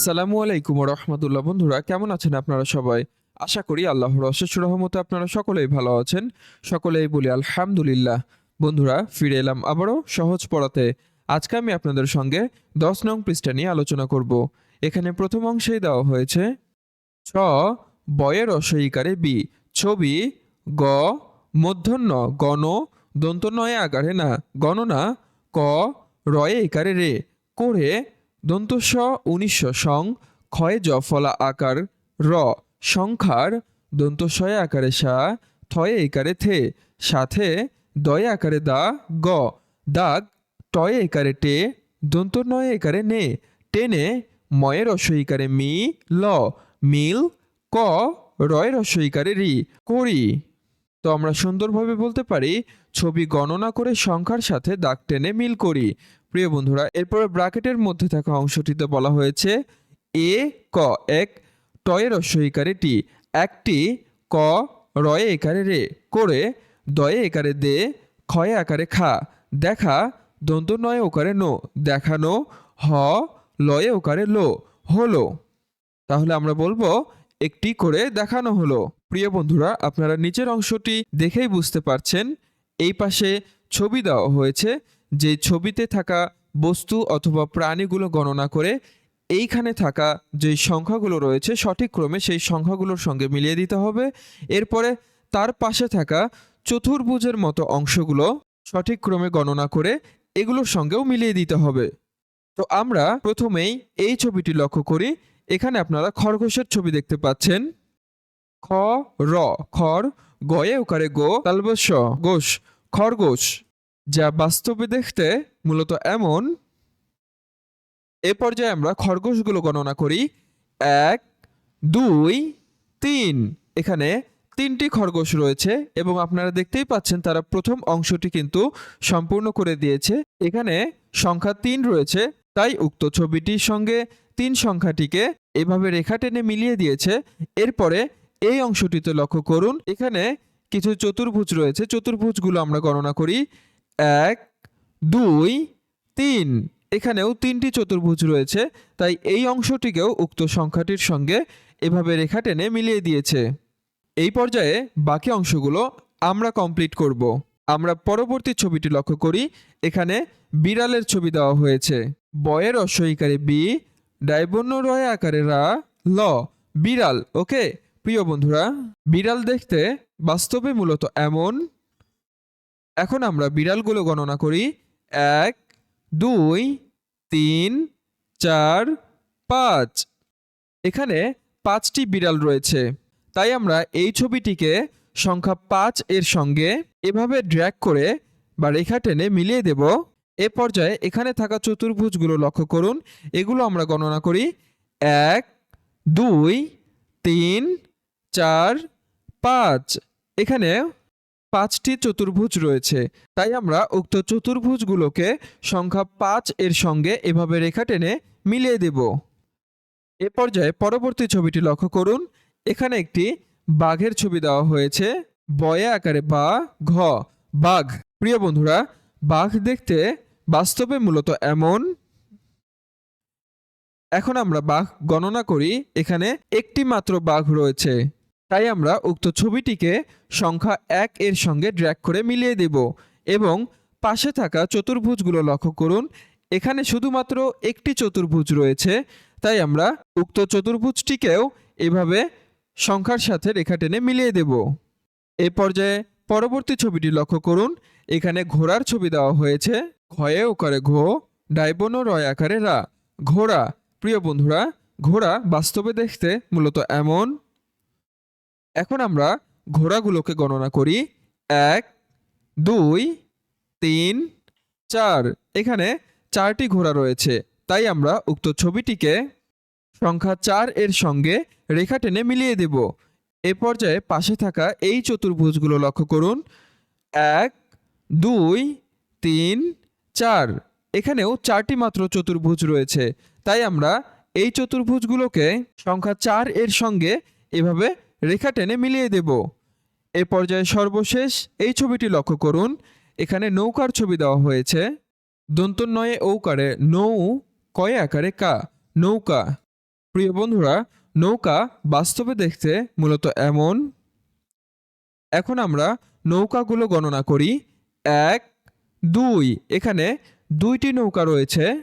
আসসালামু আলাইকুম রহমতুল্লাহ। বন্ধুরা, কেমন আছেন আপনারা সবাই? আশা করি আল্লাহর অশেষ রহমতে আপনারা সকলেই ভালো আছেন। সকলেই বলি আলহামদুলিল্লাহ। বন্ধুরা, ফিরে এলাম আবারও সহজ পড়াতে। আজকে আমি আপনাদের সঙ্গে দশ নং পৃষ্ঠা নিয়ে আলোচনা করব। এখানে প্রথম অংশেই দেওয়া হয়েছে, ছ বয়ের রসইকারে বি। ছবি, গ মূর্ধন্য গণ দন্তনয়ে আকারে না। গণনা ক, রয়ে একারে রে। করে দন্তস্ব উনিশশো সং ক্ষয় ফলা আকার র সংখ্যার দন্তস্বয়ে আকারে সা, থয়ে একারে থে, সাথে দয়ে আকারে দা, গ, দাগ, টয়ে একারে টে, দন্তনয়ে একারে নে, টেনে ময়ের রসইকারে মি, ল, মিল, ক, রয় রসইকারে রি, করি। তো আমরা সুন্দরভাবে বলতে পারি ছবি গণনা করে সংখ্যার সাথে দাগ টেনে মিল করি। প্রিয় বন্ধুরা, এরপরে ব্র্যাকেটের মধ্যে থাকা অংশটিতে বলা হয়েছে এ, ক, এক, টয়ে রস্যইকারে টি, একটি, ক, রয়ে একারে রে, করে দয়ে একারে দে, ক্ষয়ে আকারে খা, দেখা দন্ত নয় ওকারে নো, দেখানো, হ, লয়ে ওকারে লো, হলো। তাহলে আমরা বলব একটি করে দেখানো হলো। প্রিয় বন্ধুরা, আপনারা নিচের অংশটি দেখেই বুঝতে পারছেন এই পাশে ছবি দেওয়া হয়েছে যে ছবিতে থাকা বস্তু অথবা প্রাণীগুলো গণনা করে এইখানে থাকা যে সংখ্যাগুলো রয়েছে সঠিক ক্রমে সেই সংখ্যাগুলোর সঙ্গে মিলিয়ে দিতে হবে। এরপরে তার পাশে থাকা চতুর্ভুজের মতো অংশগুলো সঠিক ক্রমে গণনা করে এগুলোর সঙ্গেও মিলিয়ে দিতে হবে। তো আমরা প্রথমেই এই ছবিটি লক্ষ্য করি। এখানে আপনারা খরগোশের ছবি দেখতে পাচ্ছেন। খ, র খর গয়ে ওকারে গো তালবস্য, গোশ, খরগোশ, যা বাস্তবে দেখতে মূলত এমন। এ পর্যায়ে আমরা খরগোশগুলো গণনা করি। এক, দুই, তিন। এখানে তিনটি খরগোশ রয়েছে এবং আপনারা দেখতেই পাচ্ছেন তারা প্রথম অংশটি কিন্তু সম্পূর্ণ করে দিয়েছে। এখানে সংখ্যা তিন রয়েছে, তাই উক্ত ছবিটির সঙ্গে তিন সংখ্যাটিকে এভাবে রেখা টেনে মিলিয়ে দিয়েছে। এরপরে এই অংশটিতে লক্ষ্য করুন, এখানে কিছু চতুর্ভুজ রয়েছে। চতুর্ভুজগুলো আমরা গণনা করি এক, দুই, তিন। এখানেও তিনটি চতুর্ভুজ রয়েছে, তাই এই অংশটিকেও উক্ত সংখ্যাটির সঙ্গে এভাবে রেখা টেনে মিলিয়ে দিয়েছে। এই পর্যায়ে বাকি অংশগুলো আমরা কমপ্লিট করব। আমরা পরবর্তী ছবিটি লক্ষ্য করি, এখানে বিড়ালের ছবি দেওয়া হয়েছে। বয়ের অসইকারে বি ডাইবন্য রয় আকারে রা ল, বিড়াল, ওকে? প্রিয় বন্ধুরা, বিড়াল দেখতে বাস্তবে মূলত এমন। এখন আমরা বিড়ালগুলো গণনা করি। এক, দুই, তিন, চার, পাঁচ। এখানে পাঁচটি বিড়াল রয়েছে। তাই আমরা এই ছবিটিকে সংখ্যা পাঁচ এর সঙ্গে এভাবে ড্র্যাগ করে বা রেখা টেনে মিলিয়ে দেব। এ পর্যায়ে এখানে থাকা চতুর্ভুজগুলো লক্ষ্য করুন। এগুলো আমরা গণনা করি। এক, দুই, তিন চার, পাঁচ। এখানে পাঁচটি চতুর্ভুজ রয়েছে। তাই আমরা উক্ত চতুর্ভুজগুলোকে সংখ্যা পাঁচ এর সঙ্গে এভাবে রেখা টেনে মিলিয়ে দেব। এ পর্যায়ে পরবর্তী ছবিটি লক্ষ্য করুন। এখানে একটি বাঘের ছবি দেওয়া হয়েছে। বয়ে আকারে বা, ঘ, বাঘ। প্রিয় বন্ধুরা, বাঘ দেখতে বাস্তবে মূলত এমন। এখন আমরা বাঘ গণনা করি। এখানে একটি মাত্র বাঘ রয়েছে। তাই আমরা উক্ত ছবিটিকে সংখ্যা এক এর সঙ্গে ড্র্যাগ করে মিলিয়ে দেব এবং পাশে থাকা চতুর্ভুজগুলো লক্ষ্য করুন। এখানে শুধুমাত্র একটি চতুর্ভুজ রয়েছে, তাই আমরা উক্ত চতুর্ভুজটিকেও এভাবে সংখ্যার সাথে রেখা টেনে মিলিয়ে দেব। এ পর্যায়ে পরবর্তী ছবিটি লক্ষ্য করুন। এখানে ঘোড়ার ছবি দেওয়া হয়েছে। ক্ষয়ে ওকারে ঘো, ডাইবন রয় আকারে রা। ঘোড়া, প্রিয় বন্ধুরা, ঘোড়া বাস্তবে দেখতে মূলত এমন। এখন আমরা ঘোড়াগুলোকে গণনা করি। এক, দুই, তিন, চার। এখানে চারটি ঘোড়া রয়েছে। তাই আমরা উক্ত ছবিটিকে সংখ্যা চার এর সঙ্গে রেখা টেনে মিলিয়ে দেব। এ পর্যায়ে পাশে থাকা এই চতুর্ভুজগুলো লক্ষ্য করুন। এক, দুই, তিন, চার। এখানেও চারটি মাত্র চতুর্ভুজ রয়েছে। তাই আমরা এই চতুর্ভুজগুলোকে সংখ্যা চার এর সঙ্গে এভাবে রেখা টেনে মিলিয়ে দেব। এ পর্যায়ে সর্বশেষ এই ছবিটি লক্ষ্য করুন। এখানে নৌকার ছবি দেওয়া হয়েছে। দন্তন্বয়ে ঔকারে নৌ, কয়ে আকারে কা, নৌকা। প্রিয় বন্ধুরা, নৌকা বাস্তবে দেখতে মূলত এমন। এখন আমরা নৌকাগুলো গণনা করি। এক, দুই, এখানে দুইটি নৌকা রয়েছে।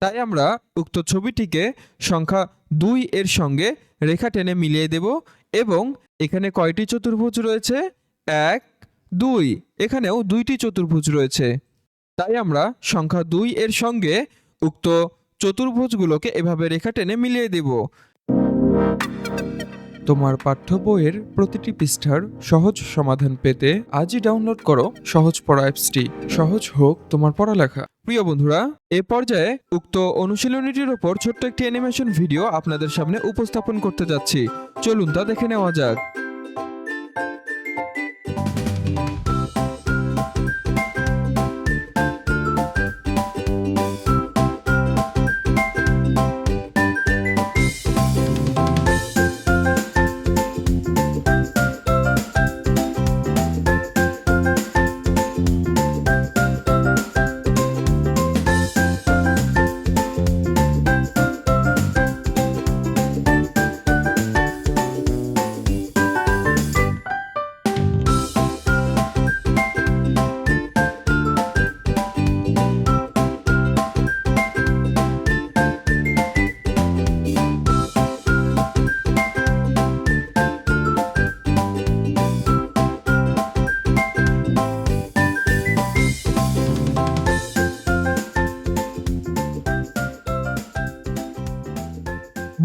তাই আমরা উক্ত ছবিটিকে সংখ্যা দুই এর সঙ্গে রেখা টেনে মিলিয়ে দেব এবং এখানে কয়টি চতুর্ভুজ রয়েছে? এক, দুই, এখানেও দুইটি চতুর্ভুজ রয়েছে। তাই আমরা সংখ্যা দুই এর সঙ্গে উক্ত চতুর্ভুজগুলোকে এভাবে রেখা টেনে মিলিয়ে দেব। তোমার পাঠ্য বইয়ের প্রতিটি পৃষ্ঠার সহজ সমাধান পেতে আজই ডাউনলোড করো সহজ পড়া অ্যাপসটি। সহজ হোক তোমার পড়ালেখা। প্রিয় বন্ধুরা, এ পর্যায়ে উক্ত অনুশীলনীটির ওপর ছোট্ট একটি অ্যানিমেশন ভিডিও আপনাদের সামনে উপস্থাপন করতে যাচ্ছি। চলুন তা দেখে নেওয়া যাক।